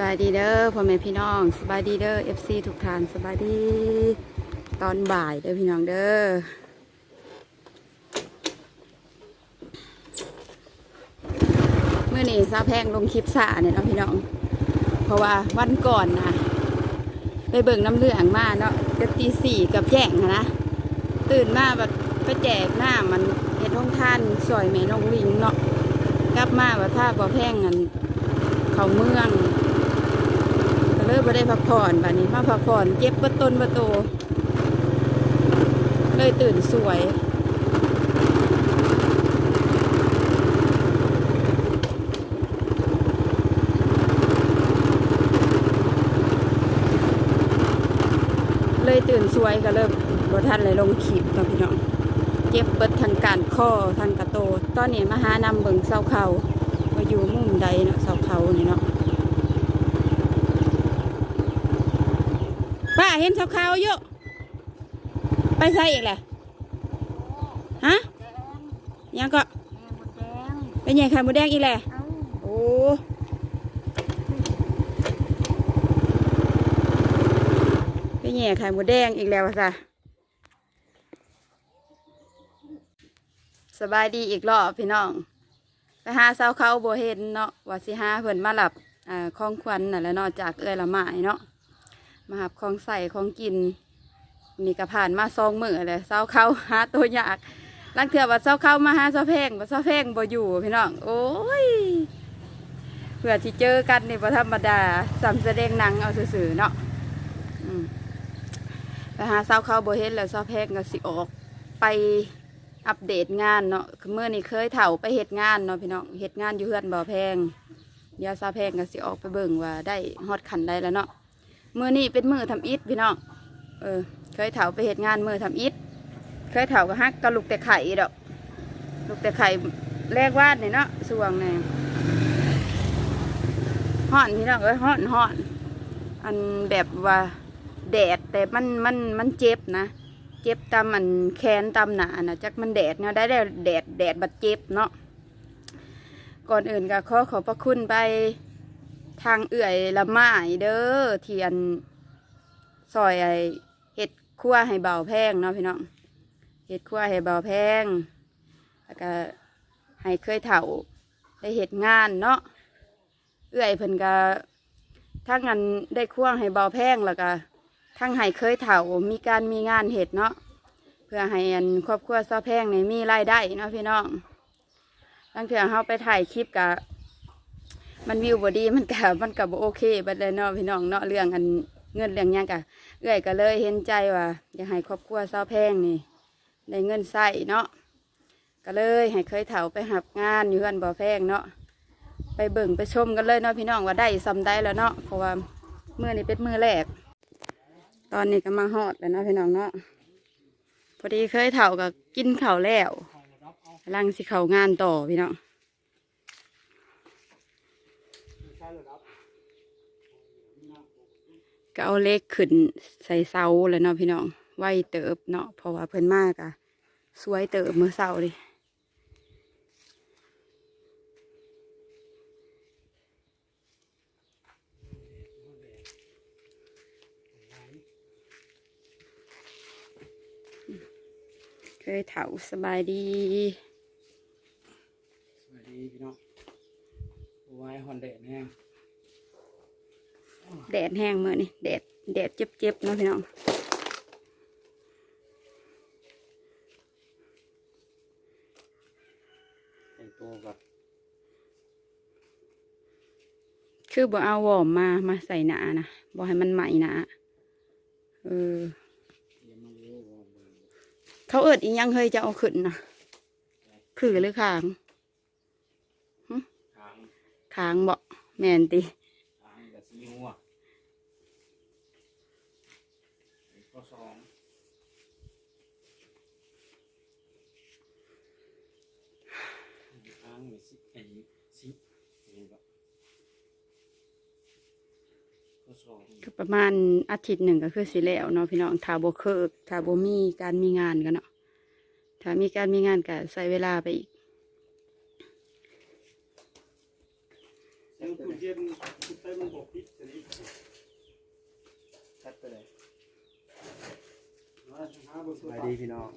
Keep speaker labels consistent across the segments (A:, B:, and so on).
A: บายดีเด้อพ่อแม่พี่น้องสบายดีเด้อ FC ทุกท่านสบายดี ตอนบ่ายเด้อพี่น้องเด้อเมื่อนี้ซาแพงลงคลิปสาเนี่ยเนาะพี่น้อง เพราะว่าวันก่อนนะไปเบิ่งน้ำเหลืองมาเนาะจะตีสี่กับแจ้งนะ ตื่นมาแบบไปแจกหน้ามันเฮ็ดห้องท่านสวยแม่น้องลิงเนาะกลับมาว่าถ้าบ่แพงกันเขาเมือง เลยบ่ได้พักผ่อนบัดนี้มาพักผ่อนเจ็บประต้นประโตเลยตื่นสวยเลยตื่นสวยก็เริ่มบ่ทันเลยลงคลิปเนพี่น้องเจ็บเบิดทางการข้อทางกระโต ตอนนี้มาหานำเบิงเสาเขามาอยู่มุมใดเนาะเสาเขานี่เนาะ ป้า เห็นขาวๆเยอะ ไปใส่อีกแหละฮะยังก็เป็นไงไข่หมูแดงอีกแหละโอ้เป็นไงไข่หมูแดงอีกแล้วจ้ะสบายดีอีกรอบพี่น้อง ไปหาเสาเขาโบเห็นเนาะว่าสิหาเพิ่นมาหลับอ่าของควันน่ะและเนาะจากเอื้อยละไม้เนาะ มาหับของใส่ของกิน นี่ก็ผ่านมาซองมือเลยเศร้าเข้าหาตัวยากลังเถื่อว่าเศร้าเข้ามาหาเศร้าแพงว่าเศร้าแพงบ่อยู่พี่น้องโอ้ยเพื่อที่เจอกันนี่บ่ธรรมดาสำแสดงหนังเอาซื่อเนาะไปหาเศร้าเข้าบ่เห็นแล้วเศร้าแพงก็สิออกไปอัปเดตงานเนาะเมื่อนี่เคยเถ่าไปเฮ็ดงานเนาะพี่น้องเฮ็ดงานอยู่เฮือนบ่อแพงยวเศร้าแพงก็สิออกไปเบิ่งว่าได้ฮอดขันได้แล้วเนาะ มือนี่เป็นมือทำอิฐพี่น้องเออ เคยเถาไปเหตุงานมือทำอิฐเคยเถาก็ฮักกระลูกแต่ไข่ดอกลูกแต่ไข่แรกวาดเนี่ยเนาะสวงเนี่ยห่อนพี่น้องเอ้ยห่อนห่อนอันแบบว่าแดดแต่มันมันมันเจ็บนะ เจ็บตามมันแขนตามหนานะจักมันแดดเนาะได้ได้แดดแดดบัดเจ็บเนาะก่อนอื่นก็ขอขอบพระคุณไป ทางเอื่อยละไม้เด้อเทียนซอยไอเห็ดคั่วให้เบาแพงเนาะพี่น้องเห็ดคั่วให้เบาแพงแล้วก็ให้เคยเถาได้เห็ดงานเนาะเอื่อยเพิ่นก็ทั้งอันได้คั่วให้เบาแพงแล้วก็ทั้งให้เคยเถามีการมีงานเห็ดเนาะเพื่อให้อันครอบครัวเศร้าแพงในมีรายได้เนาะพี่น้องบางเถื่อเขาไปถ่ายคลิปกับ มันวิวบอดีมันกับมันกับโอเคบัดเลยเนาะพี่น้องเนาะเรื่องอันเงินเรื่องยังกะเอื้อยก็เลยเห็นใจว่าอยากให้ครอบครัวเศร้าแพงนี่ได้เงินใส่เนาะก็เลยให้เคยเถาไปหับงานอยู่เฮือนบ่อแพงเนาะไปเบิ่งไปชมกันเลยเนาะพี่น้องว่าได้ซำได้แล้วเนาะเพราะว่ามือนี้เป็นมือแรก ตอนนี้ก็มาฮอดแล้วเนาะพี่น้องเนาะพอดีเคยเถาก็กินเข้าแล้วกำลังสิเข้างานต่อพี่น้อง ก็เอาเล็กขึ้นใส่เสาแล้วเนาะพี่น้องไว้เติบเนาะเพราะว่าเพิ่นมากอะสวยเติบมือเสาเลยเคยเถาสบายดี
B: สวัสดีพี่น้อง วายฮอนเดดแห้ง
A: แดดแห้งเมื่อนี่แดดแดดเจ็บๆเนาะพี่น้อง
B: แต่งตัวกับ
A: คือบ่เอาวอร์มมามาใส่หนานะบ่ให้มันใหม่หนาเออ
B: เตรียมมาเยอะวอร์มเลย
A: เขาเอิดอีหยังเฮ้ยจะเอาขึ้นนะคือหรือขาง
B: ทาง
A: ขางบ่แม่นติ
B: ทางกับซีหัวข้อสองทางมีสิไอ้สินี่ก็ข้อสอง
A: ก็ประมาณอาทิตย์หนึ่งก็คือสิแล้วเนาะพี่น้องถ้าบ่เคิกถ้าบ่มีการมีงานกันเนาะถ้ามีการมีงานก็ใส่เวลาไปอีก
B: ยังตู้เย็นตุ้ใต้มันบอกพิษอันนี้ชัดไปเลยมาหสดีพี่น้อง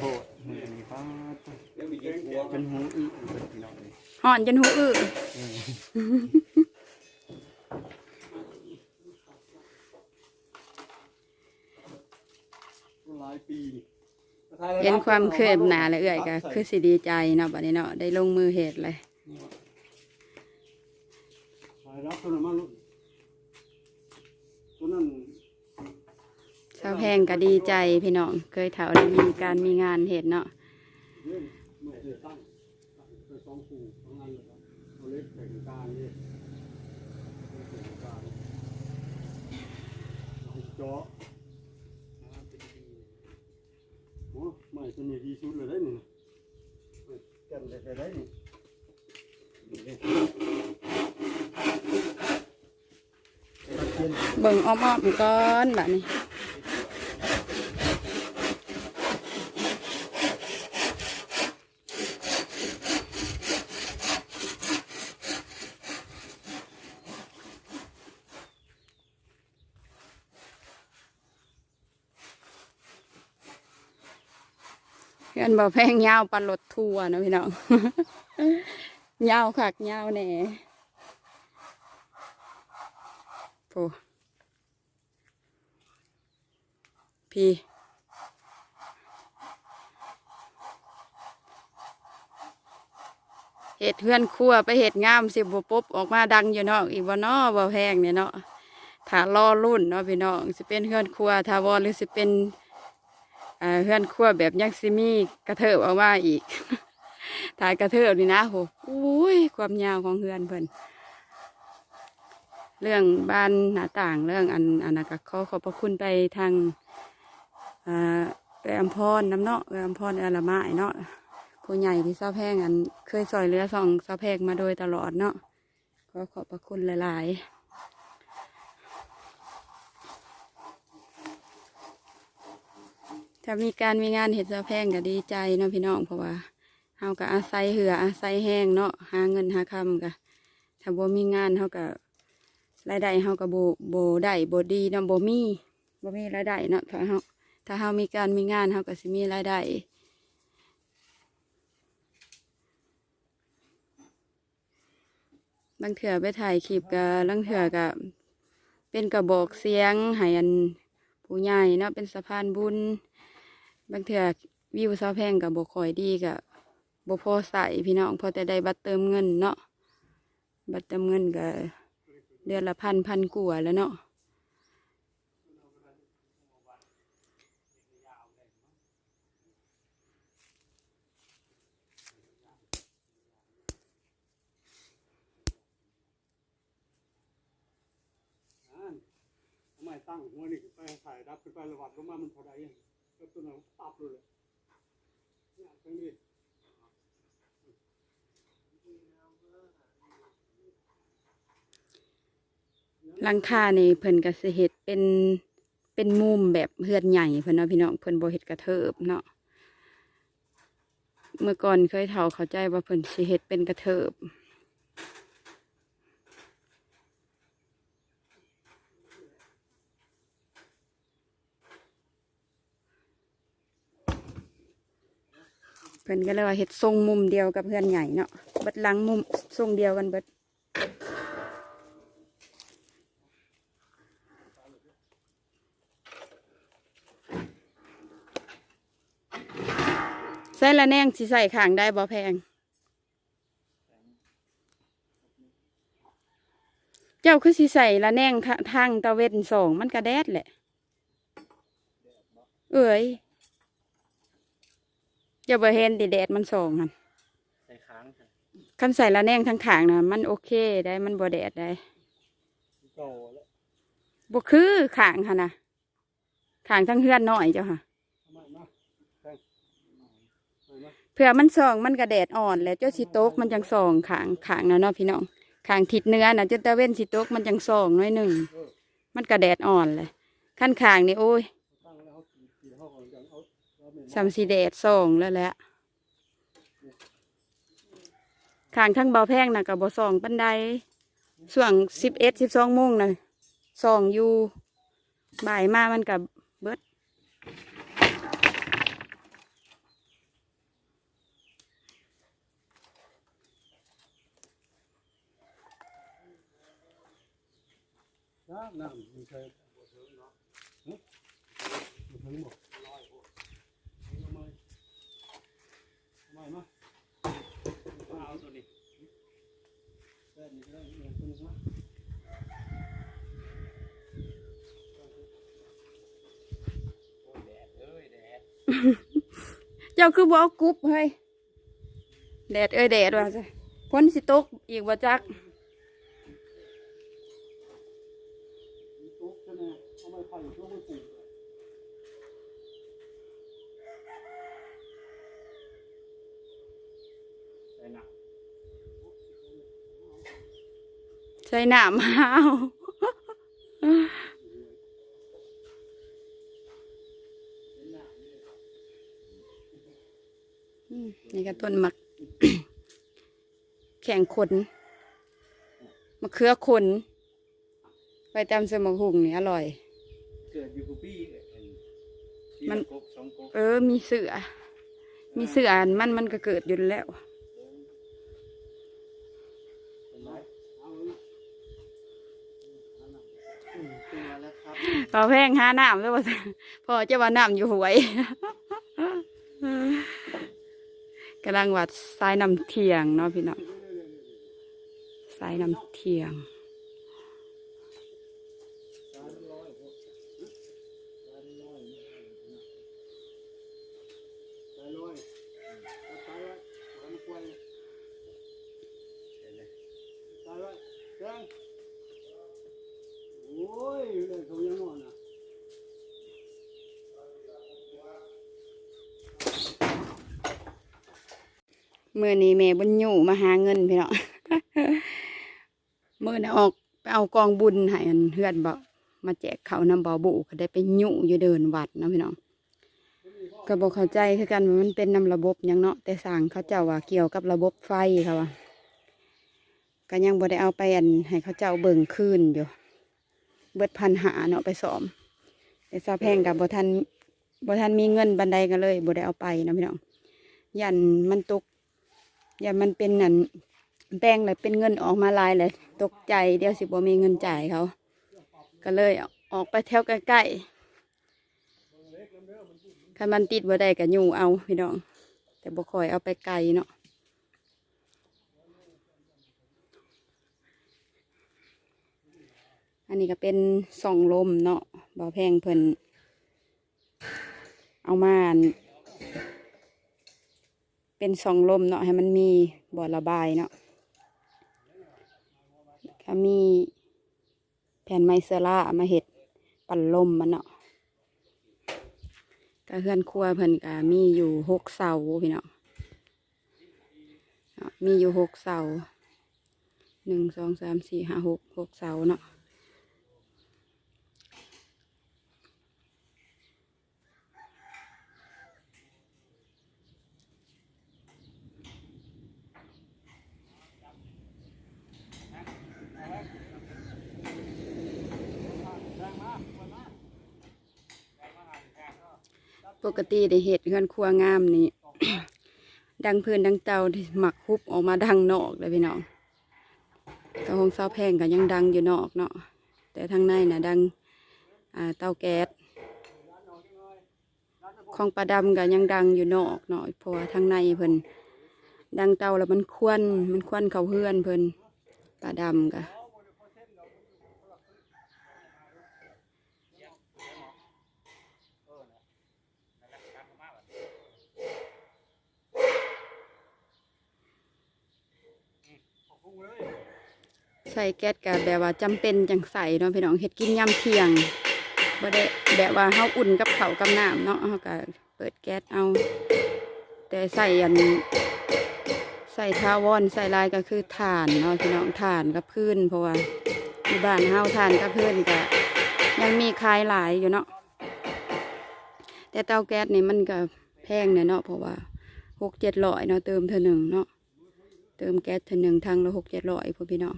B: โคตมีฟ้าแล้งหจนหูอื้อพี่น้องเลย
A: ห่อนจนหูอื้อ
B: หลายปี
A: เห็นความเคลื่อนหนาและเอื่อยก็คือสิดีใจเนาะบัดนี้เนาะได้ลงมือเหตุเลย
B: รับตัวนั้นมาลูกตัวนั้น
A: ชาวแพงก็ดีใจพี่น้อง เคยเถาได้มีการมีงานเฮ็ดเนาะ
B: เล่นไม่ได้ตั้งตั้งไปสองคู่สองอันเลยครับตัวเล็กแข่งกลางนี่แข่งกลางเอาเจาะโอ้ไม่ตัวนี้ดีสุดเลยได้นี่แก่นได้ได้นี่นี่ เด้
A: เบิ่งอ้อมๆก่อนแบัดนี้เพื่อนบ่แพงยาวปันรถทัวร์นะพี่น้องยาวคักยาวแหน่ โอ้พี่เห็ดเพื่อนครัวไปเห็ดงามสิบปุ๊บออกมาดังอยู่เนาะอีกบ่เนาะบ่แพงเนี่ยเนาะถ้ารอรุ่นเนาะพี่น้องสิเป็นเพื่อนครัวทาวรหรือสิเป็นเพื่อนครัวแบบยังซิมีกระเทิบออกมาอีกถ่ายกระเทิบนี่นะโหอุ้ยความยาวของเพื่อนเพิ่น เรื่องบ้านหน้าต่างเรื่องอันอันนั้นก็ขอขอบพระคุณไปทางอ่าเอืออำพรน้ำเนาะเอืออำพรเอือละไม้เนาะผู้ใหญ่ที่เศร้าแพงอันเคยซอยเรือสองเศร้าแพงมาโดยตลอดเนาะก็ขอบพระคุณหลายๆถ้ามีการมีงานเห็ดเศร้าแพงก็ดีใจเนาะพี่น้องเพราะว่าเฮาก็อาศัยเหืออาศัยแห้งเนาะหาเงินหาคำก็ถ้าบ่มีงานเฮาก็ รายได้เฮาก็บ่บ่ได้บ่ดีเนาะบ่มีบ่มีรายได้เนาะถ้าเฮาถ้าเฮามีการมีงานเฮาก็สิมีรายได้บางเถื่อไปถ่ายคลิปกับลังเถื่อกับเป็นกระบอกเสียงให้อันผู้ใหญ่เนาะเป็นสะพานบุญ บางเถื่อวิวซาแพงกับบคอยดีกับบพอใส่พี่น้องพอแต่ได้บัตรเติมเงินเนาะบัตรเติมเงินกับ เดือนละพันพันกว่าแล้วเนาะ
B: ตั้งหัวนี่ไปถ่ายรับขึ้นไประวัดลงมามันพอได้ยังก็ตัวนั้นตับเลยเนี่ยตรงนี้
A: หลังคานี่เพิ่นก็สิเฮ็ดเป็นเป็นมุมแบบเฮือนใหญ่เพิ่นเนาะพี่น้องเพิ่นบ่เฮ็ดกระเทิบเนาะเมื่อก่อนเคยเฒ่าเข้าใจว่าเพิ่นสิเฮ็ดเป็นกระเทิบเพิ่นก็เลยว่าเฮ็ดทรงมุมเดียวกับเพื่อนใหญ่เนาะเบิดหลังมุมทรงเดียวกันเบิด ใส่ละแนงสิใส่ข้างได้บ่แพง เจ้าคือสิใส่ละแนงทะทางตะเวนสองมันกระแดดแหละ เอ้ยอย่าบ่เห็นติแดดมันส่องหัน
B: ใส่ค้างค่ะ
A: คันใส่ละแนงทั้งขางนะมันโอเคได้มันบ่แดดได้
B: เก่าแล้ว
A: บ่คือขางค่ะนะขางทั้งเฮือนน้อยเจ้าค่ะ
B: ทำไมมาแข่งทำไมมา
A: เพื่อมันส่องมันก็แดดอ่อน แล้วเจ้าสิโต๊กมันจังส่องขางขางนะเนาะพี่น้องขางทิศเนื้อนะเจ้าตะเว้นสิโต๊กมันจังส่องน้อยหนึ่งมันก็แดดอ่อนเลยขั้นขางนี่โอ้ย
B: ตั้งแล้วเขากี่กี่ห้องก่อนกันเอาเอาเม
A: สามสีแดดส่องแล้วแหละขางทั้งเบาแพงนะกับบ่ส่องปันไดช่วงสิบเอ็ดสิบสองโมงนะส่องอยู่บ่ายมามันกับเบิด
B: จ้า น้ำมันเคยบ่ถึงเนาะหึบ่ถึงบอยโอ้ทำไมทำไมมาเอาตัวนี้เส้นนี้ก็ได้เนี่ยตัวนี้มาเจ้า
A: คือบ่เอากุ๊บเฮ้ยแดดเอ้ยแดดว่าซะฝนสิตกอีกบ่จัก
B: มีตุ๊กใช่ไหมเอาไม้ไผ่ตุ๊กไว้ปลูกเลย ใส่หนัก
A: ใส่น้ำหาวอืมนี่ก็ต้นหมัก แข่งขนมะเขือขนไปตามเสมอหุงนี่อร่อย
B: เกิดอยู่กับพี่เอ็นที่
A: มัน
B: กบสองกบ
A: เออ มีเสือ มีเสืออันมันมันก็เกิดอยู่แล้ว
B: เป็นไรเอาเลยอืมเป็นไร แล้วครับ
A: พอแพงหาน้ำแล้วว่าพอจะว่าน้ำอยู่หวยกำลังวัดสายน้ำเทียงเนาะพี่น้องสายน้ำเทียง
B: สามร้อยหกสามร้อยสามร้อยตายไว้ไว้มันคว ยตายเรื่อเขายังนอนอะ
A: เมื่อนี้แม่บุญอยู่มาหาเงินพี่น้องเมื่อนี้ออกไปเอากองบุญให้อันเฮือนบอกมาแจกเขาวนำบ่อบุก็ได้ไปยุ่อยู่เดินวัดนะพี่น้องก็บอกเข้าใจคือกันว่ามันเป็นนำระบบยังเนาะแต่สั่งเขาเจ้าว่าเกี่ยวกับระบบไฟเขาว่าก็ยังบ่ได้เอาไปอันให้เขาเจ้าเบิ่งคืนอยู่ เบิดพันหาเนาะไปสอมแต่ซาแพงกับบ่ทันบ่ทันมีเงินบันไดกันเลยบ่ได้เอาไปเนาะพี่น้องยันมันตกย่ามันเป็นนั่นแป้งเลยเป็นเงินออกมาลายเลยตกใจเดี๋ยวสิบ่มีเงินจ่ายเขา ก็เลยออกไปแถวใกล้ๆถ้ามันติดบ่ได้ก็อยู่เอาพี่น้อง แต่บ่คอยเอาไปไกลเนาะ อันนี้ก็เป็นส่องลมเนาะบ่อแพงเพิ่นเอามาเป็นส่องลมเนาะให้มันมีบ่อระบายเนาะก็มีแผ่นไมเซล่ามาเห็ดปั่นลมมันเนาะก็เพื่อนครัวเพิ่นก็มีอยู่หกเสาพี่เนาะมีอยู่หกเสาหนึ่งสองสามสี่ห้าหกหกเสาเนาะ ปกติได้เห็ดเพื่อนครัวงามนี่ ดังพื้นดังเตาที่หมักฮุบออกมาดังนอกเลยพี่น้องกระหงเสาแพงก็ยังดังอยู่นอกเนาะแต่ทางในน่ะดังเตาแก๊สของปลาดำก็ยังดังอยู่นอกเนาะเพราะว่าทางในเพิ่นดังเตาแล้วมันควันมันควันเขาเพื่อนเพิ่นปลาดำก็ ใส่แก๊สก็แบบว่าจำเป็นจังใส่เนาะพี่น้องเฮ็ดกินยามเที่ยงบ่ได้แบบว่าเฮาอุ่นกับข้ากับน้ำเนาะเฮาก็เปิดแก๊สเอา แต่ใส่อันใส่ทาวอนใส่ลายก็คือถ่านเนาะพี่น้องถ่านกับพื้นเพราะว่าอยู่บ้านเฮาถ่านกับพื้นก็ยังมีขายหลายอยู่เนาะแต่เตาแก๊สนี่มันก็แพงเนี่ยเนาะเพราะว่าหกเจ็ดร้อยเนาะเติมเท่าหนึ่งเนาะ เติมแก๊สถึงหนึ่งทางละหกเจ็ดร้อยพ่อพี่น้อง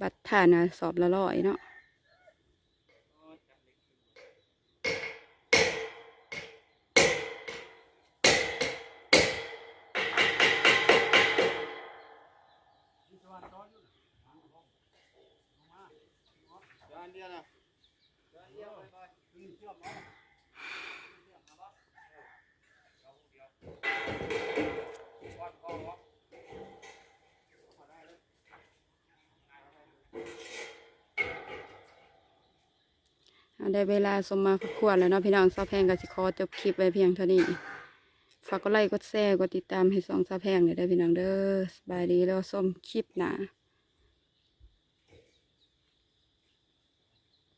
A: บัตรถ่านนะสอบละร้อยเนาะ
B: เดียวนะเดียวไปไป ได้เว
A: ลาสมมาขวดแล้วเนาะพี่น้องซาแพงกับสิคอจบคลิปไว้เพียงเท่านี้ ฝากกดไลค์กดแชร์กดติดตามให้สองซาแพงเลยได้พี่น้องเด้อสบายดีแล้วส้มคลิปหนา